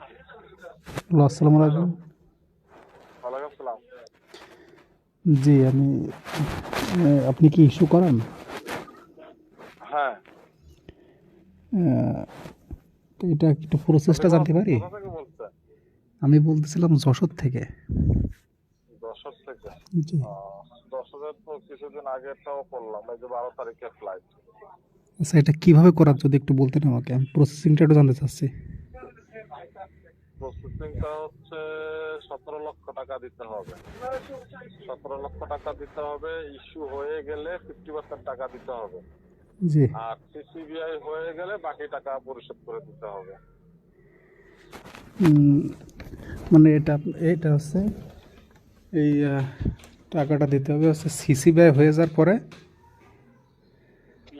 Hello আসসালামু আলাইকুম। জি আমি আপনি কি ইস্যু করেন? হ্যাঁ। তো এটা একটু প্রসেসটা জানতে পারি? আমি বলতেছিলাম যশোর থেকে। দশর থেকে? জি। দশরের তো কিছুদিন আগেরটাও করলাম এই যে বারো তারিখে ফ্লাইট আচ্ছা এটা কীভাবে করার যদি একটু বলতেন আমাকে? আমি প্রসেসিংটা একটু জানতে চাচ্ছি। প্রসেসিংটা হচ্ছে সতেরো লক্ষ টাকা দিতে হবে। সতেরো লক্ষ টাকা দিতে হবে ইস্যু হয়ে গেলে ফিফটি পার্সেন্ট টাকা দিতে হবে। আর সিসিবিআই হয়ে গেলে বাকি টাকা পরিশোধ করে দিতে হবে। মানে এটা এটা হচ্ছে এই টাকাটা দিতে হবে হচ্ছে সিসি ব্যয় হয়ে যাওয়ার পরে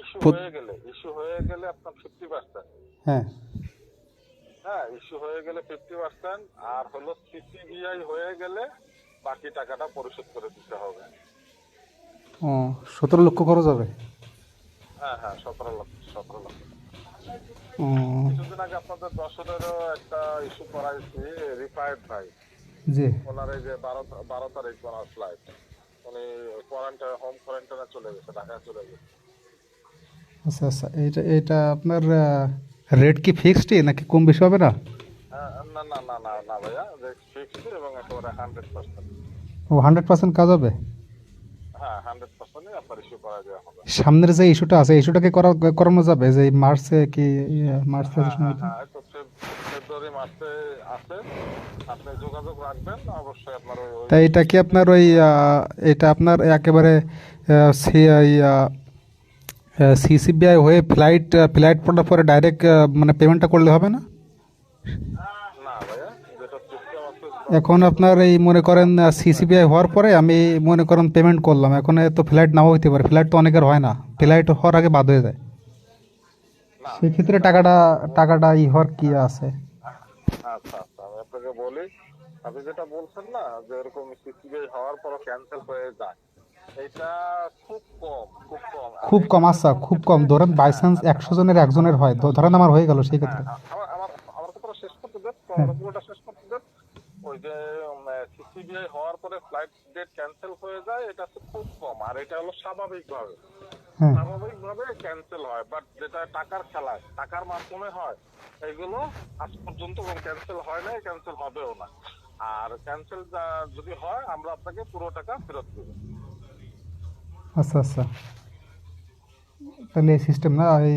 ইস্যু হয়ে গেলে ইস্যু হয়ে গেলে আপনার ফিফটি পার্সেন্ট হ্যাঁ। হ্যাঁ ইস্যু হয়ে গেলে ফিফটি পার্সেন্ট আর হলো সিসিবিআই হয়ে গেলে বাকি টাকাটা পরিশোধ করে দিতে হবে। ও সতেরো লক্ষ খরচ হবে? হ্যাঁ হ্যাঁ সতেরো লক্ষ সতেরো লক্ষ। কিছুদিন আগে আপনাদের দশরেরও একটা ইস্যু করাইছি রিফাইড ভাই। জি। ওনার এই যে বারো বারো তারিখ ওনার ফ্লাইট উনি কোয়ারেন্টাইন হোম কোয়ারেন্টাইনে চলে গেছে ঢাকায় চলে গেছে। আচ্ছা আচ্ছা এইটা এটা আপনার রেট কি ফিক্সডই নাকি কম বেশি হবে না? না না না না না ভাইয়া ফিক্সড এবং একেবারে হান্ড্রেড পার্সেন্ট ও হান্ড্রেড পার্সেন্ট কাজ হবে? হ্যাঁ দেওয়া সামনের যে ইস্যুটা আছে ইস্যুটাকে করা করানো যাবে? যে এই মার্চে কি মার্চে হ্যাঁ হ্যাঁ ফেব্রুয়ারি মাসে আছে। আপনি যোগাযোগ রাখবেন অবশ্যই আপনার ওই তাই এটা কি আপনার ওই এটা আপনার একেবারে সিসিবিআই হয়ে ফ্লাইট ফ্লাইট পড়ার পরে ডাইরেক্ট মানে পেমেন্টটা করলে হবে না? এখন আপনার এই মনে করেন সিসিবিআই হওয়ার পরে আমি মনে করেন পেমেন্ট করলাম। এখন তো ফ্লাইট নাও হইতে পারে। ফ্লাইট তো অনেকের হয় না। ফ্লাইট হওয়ার আগে বাদ হয়ে যায়। সেক্ষেত্রে টাকাটা টাকাটা ই হওয়ার কি আছে? আচ্ছা আচ্ছা। আপনাকে বলি, আপনি যেটা বলছেন না, যে এরকম সিসিবিআই হওয়ার পর ক্যান্সেল হয়ে যায়। খুব কম আচ্ছা খুব কম। ধরেন বাই চান্স একশো জনের একজনের হয়। ধরেন আমার হয়ে গেল সেই ক্ষেত্রে। ওই যে সিসিবিআই হওয়ার পরে ফ্লাইট ডেট ক্যান্সেল হয়ে যায় এটা হচ্ছে খুব কম। আর এটা হলো স্বাভাবিকভাবে। হ্যাঁ। স্বাভাবিকভাবে ক্যান্সেল হয় বাট যেটা টাকার টাকার মাধ্যমে হয় এগুলো আজ পর্যন্ত ক্যান্সেল হয় না ক্যান্সেল হবেও না। আর ক্যান্সেল যদি হয় আমরা আপনাকে পুরো টাকা ফেরত দেবো। আচ্ছা আচ্ছা। তাহলে এই সিস্টেম না, এই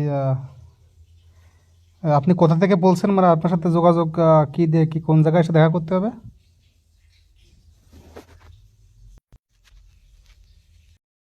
আপনি কোথা থেকে বলছেন? মানে আপনার সাথে যোগাযোগ কী দিয়ে, কি কোন জায়গায় এসে দেখা করতে হবে?